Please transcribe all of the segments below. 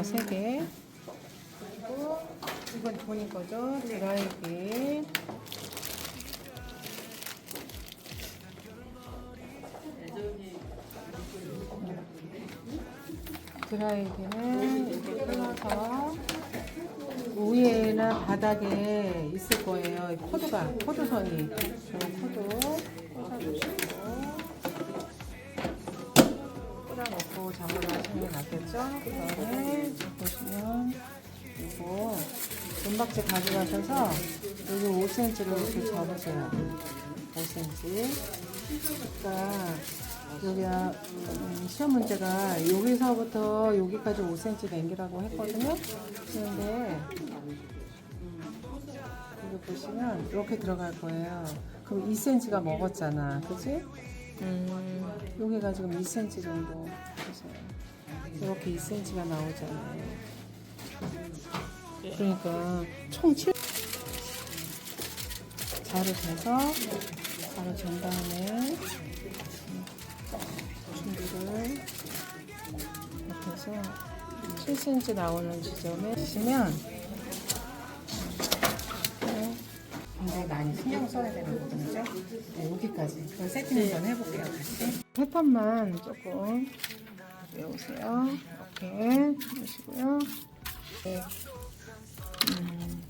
하나 세 개. 그리고 이건 본인 거죠. 드라이기. 드라이기는 이렇게 끊어서 위에나 바닥에 있을 거예요. 이 코드가 코드선이 코드 꽂아주시고 작업을 하시는 게 낫겠죠? 그 다음에 보시면 이거 은박지 가져가셔서 여기 5cm로 이렇게 접으세요. 5cm. 그러니까 여기 음, 시험 문제가 여기서부터 여기까지 5cm 남기라고 했거든요. 그런데 여기 보시면 이렇게 들어갈 거예요. 그럼 2cm가 먹었잖아, 그지? 음, 여기가 지금 2cm 정도 보세요. 이렇게 2cm가 나오잖아요. 그러니까 총 7. 자를 재서 자를 잰 다음에 준비를 이렇게 해서 7cm 나오는 지점에 주시면 네, 굉장히 많이 신경 써야 되는 부분이죠. 네, 여기까지. 그럼 세팅 한번 해볼게요. 같이. 패턴만 조금 외우세요. 이렇게 해주시고요. 네. 음,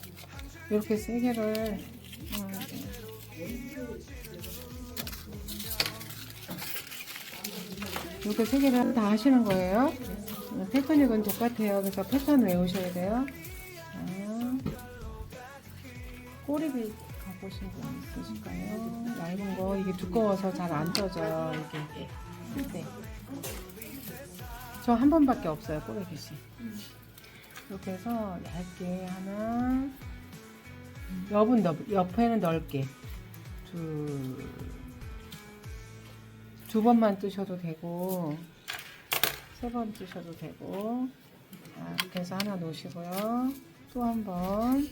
이렇게 세 개를 어, 이렇게 세 개를 다 하시는 거예요. 어, 패턴이건 똑같아요. 그래서 패턴 외우셔야 돼요. 자, 꼬리비 오신 분 있으실까요? 얇은 거 이게 두꺼워서 잘 안 떠져요. 이게 쓸 때. 저 한 번밖에 없어요. 꼬리빗이. 이렇게 해서 얇게 하나 옆은 넓, 옆에는 넓게 두, 두 번만 뜨셔도 되고 세 번 뜨셔도 되고 자, 이렇게 해서 하나 놓으시고요 또 한 번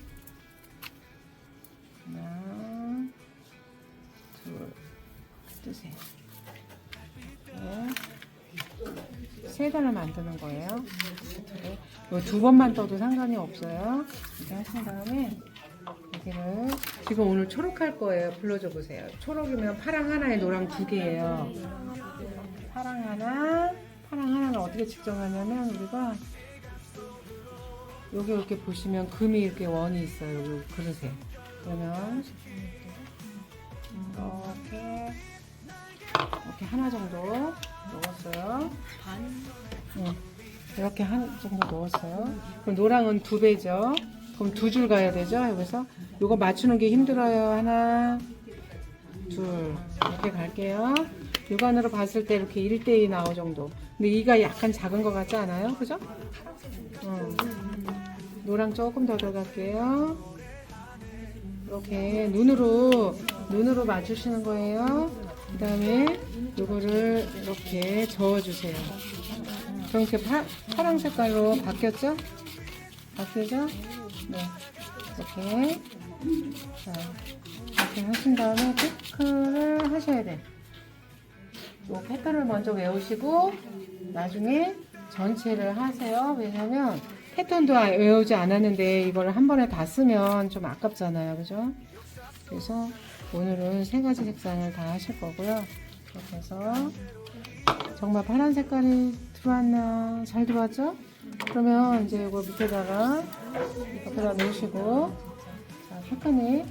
하나 둘 뜨세요 네. 세 단을 만드는 거예요. 두 번만 떠도 상관이 없어요. 이렇게 하신 다음에 여기를 지금 오늘 초록할 거예요. 불러줘 보세요. 초록이면 파랑 하나에 노랑 두 개예요. 파랑 하나, 파랑 하나는 어떻게 측정하냐면 우리가 여기 이렇게 보시면 금이 이렇게 원이 있어요. 여기 그릇에. 그러면 이렇게 하나 정도 넣었어요. 반 네. 이렇게 한 정도 넣었어요. 그럼 노랑은 두 배죠. 그럼 두 줄 가야 되죠. 여기서 이거 맞추는 게 힘들어요. 하나, 둘 이렇게 갈게요. 육안으로 봤을 때 이렇게 1대2 나오 정도. 근데 이가 약간 작은 것 같지 않아요? 그죠? 어. 노랑 조금 더 들어갈게요. 이렇게 눈으로 눈으로 맞추시는 거예요. 그 다음에 요거를 이렇게 저어주세요. 그럼 이렇게 파, 파랑 색깔로 바뀌었죠? 바뀌죠? 네. 이렇게. 자, 이렇게 하신 다음에 체크를 하셔야 돼. 요 패턴을 먼저 외우시고, 나중에 전체를 하세요. 왜냐면, 패턴도 아- 외우지 않았는데, 이걸 한 번에 다 쓰면 좀 아깝잖아요. 그죠? 그래서, 오늘은 세 가지 색상을 다 하실 거고요. 이렇게 해서, 정말 파란 색깔이 들어왔나? 잘 들어왔죠? 그러면 이제 이거 밑에다가 옆에다 놓으시고 자, 패턴이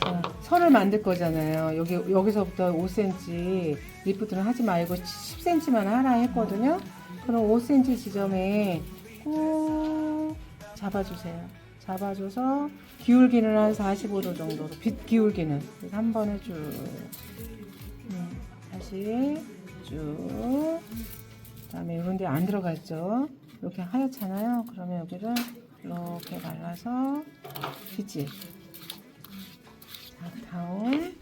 자, 선을 만들 거잖아요. 여기 여기서부터 5cm 리프트는 하지 말고 10cm만 하라 했거든요. 그럼 5cm 지점에 꾹 잡아주세요. 잡아줘서 기울기는 한 45도 정도로 빛 기울기는. 한 번에 쭉. 음, 다시 쭉. 그다음에 이런 데 안 들어갔죠? 이렇게 하얗잖아요. 그러면 여기를 이렇게 발라서 빗질. 자 다음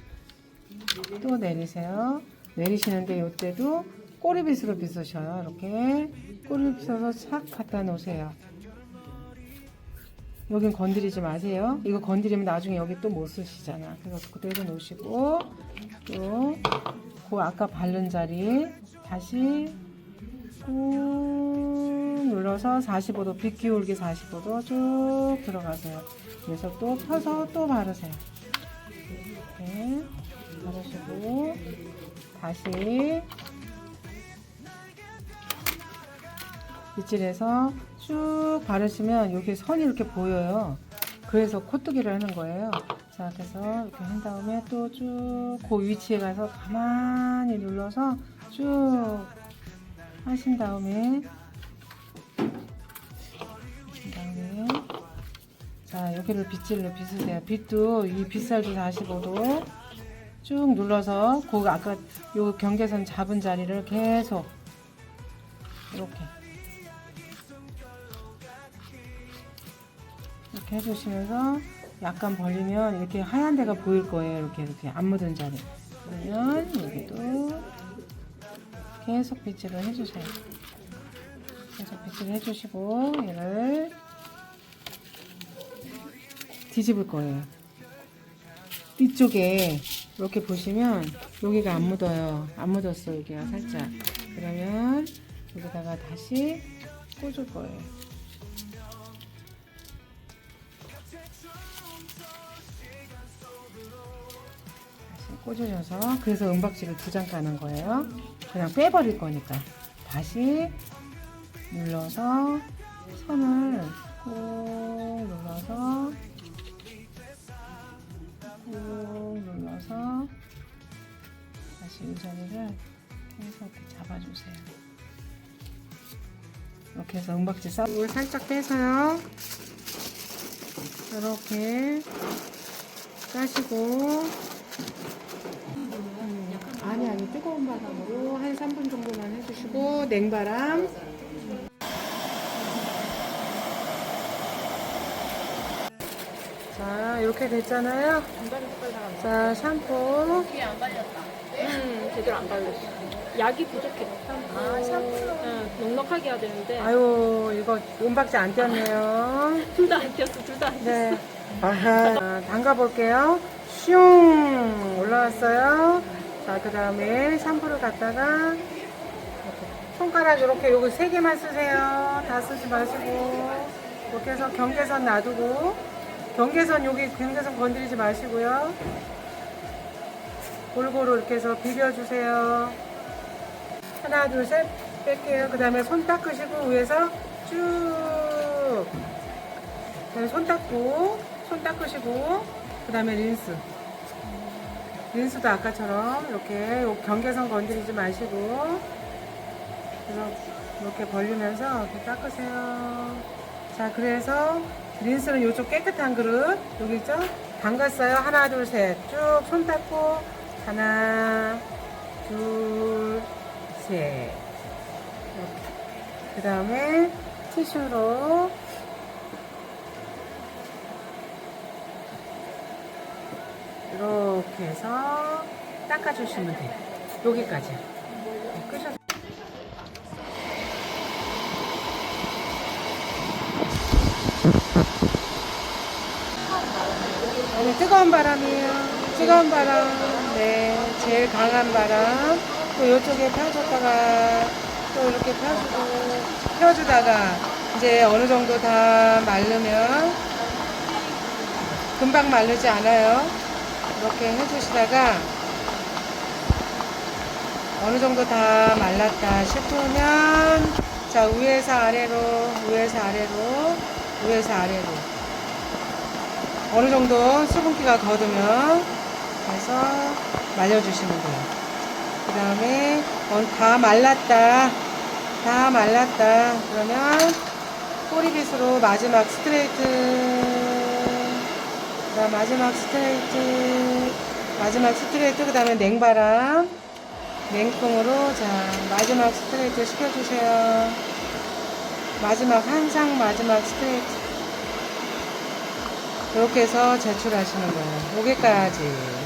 또 내리세요. 내리시는데 이때도 꼬리빗으로 빗으셔요. 이렇게 꼬리빗 빗어서 싹 갖다 놓으세요 여긴 건드리지 마세요. 이거 건드리면 나중에 여기 또 못 쓰시잖아. 그래서 그대로 놓으시고 또 그 아까 바른 자리 다시 꾹 눌러서 45도 빗 기울기 45도 쭉 들어가세요. 그래서 또 펴서 또 바르세요. 이렇게 바르시고 다시 빗질해서 쭉 바르시면 여기 선이 이렇게 보여요. 그래서 코뜨기를 하는 거예요. 자, 그래서 이렇게 한 다음에 또 쭉 그 위치에 가서 가만히 눌러서 쭉 하신 다음에 하신 다음에 자 여기를 빗질로 빗으세요. 빗도 이 빗살도 45도 쭉 눌러서 그 아까 요 경계선 잡은 자리를 계속 이렇게 이렇게 해주시면서 약간 벌리면 이렇게 하얀 데가 보일 거예요. 이렇게 이렇게 안 묻은 자리. 그러면 여기도 계속 빗질을 해주세요. 계속 빗질을 해주시고 얘를 뒤집을 거예요. 뒤쪽에 이렇게 보시면 여기가 안 묻어요. 안 묻었어 여기가 살짝. 그러면 여기다가 다시 꽂을 거예요. 꽂으셔서 그래서 은박지를 두 장 까는 거예요. 그냥 빼버릴 거니까 다시 눌러서 선을 꾹 눌러서 꾹 눌러서 다시 이 자리를 계속 이렇게 잡아주세요. 이렇게 해서 은박지 싸고 살짝 빼서요. 이렇게 까시고 음, 아니 아니 뜨거운 바람으로 한 3분 정도만 해주시고 냉바람 자 이렇게 됐잖아요 자 샴푸 이게 안 발렸다. 음, 제대로 안 발렸어. 약이 부족해. 아, 샴푸. 응, 넉넉하게 해야 되는데. 아유 이거 은박지 안 띄었네요 둘 다안 꼈어, 둘 다안 꼈어. 네 아하 담가 볼게요 슝 올라왔어요 자 그 다음에 샴푸를 갖다가 손가락 이렇게 요거 세 개만 쓰세요. 다 쓰지 마시고. 이렇게 해서 경계선 놔두고. 경계선 여기 경계선 건드리지 마시고요. 골고루 이렇게 해서 비벼주세요. 하나 둘 셋. 뺄게요. 그 다음에 손 닦으시고 위에서 쭉. 그다음에 손 닦고 손 닦으시고 그 다음에 린스 린스도 아까처럼 이렇게 요 경계선 건드리지 마시고 그래서 이렇게 벌리면서 이렇게 닦으세요. 자 그래서 린스는 이쪽 깨끗한 그릇 여기 있죠? 담갔어요. 하나 둘 셋. 쭉 손 닦고 하나 둘 셋. 그 다음에 티슈로 이렇게 해서 닦아주시면 돼요. 여기까지. 네, 끄셔. 오늘 뜨거운 바람이에요. 뜨거운 바람. 네, 제일 강한 바람. 또 이쪽에 펴줬다가 또 이렇게 펴주고 펴주다가 이제 어느 정도 다 마르면 금방 마르지 않아요. 이렇게 해주시다가 어느 정도 다 말랐다 싶으면 자 위에서 아래로 위에서 아래로 위에서 아래로 어느 정도 수분기가 걷으면 해서 말려주시면 돼요. 그 다음에 다 말랐다 다 말랐다 그러면 꼬리빗으로 마지막 스트레이트 그 다음 마지막 스트레이트 마지막 스트레이트 그 다음에 냉바람. 냉풍으로 자 마지막 스트레이트 시켜주세요. 마지막 한상 마지막 스트레이트. 이렇게 해서 제출하시는 거예요. 여기까지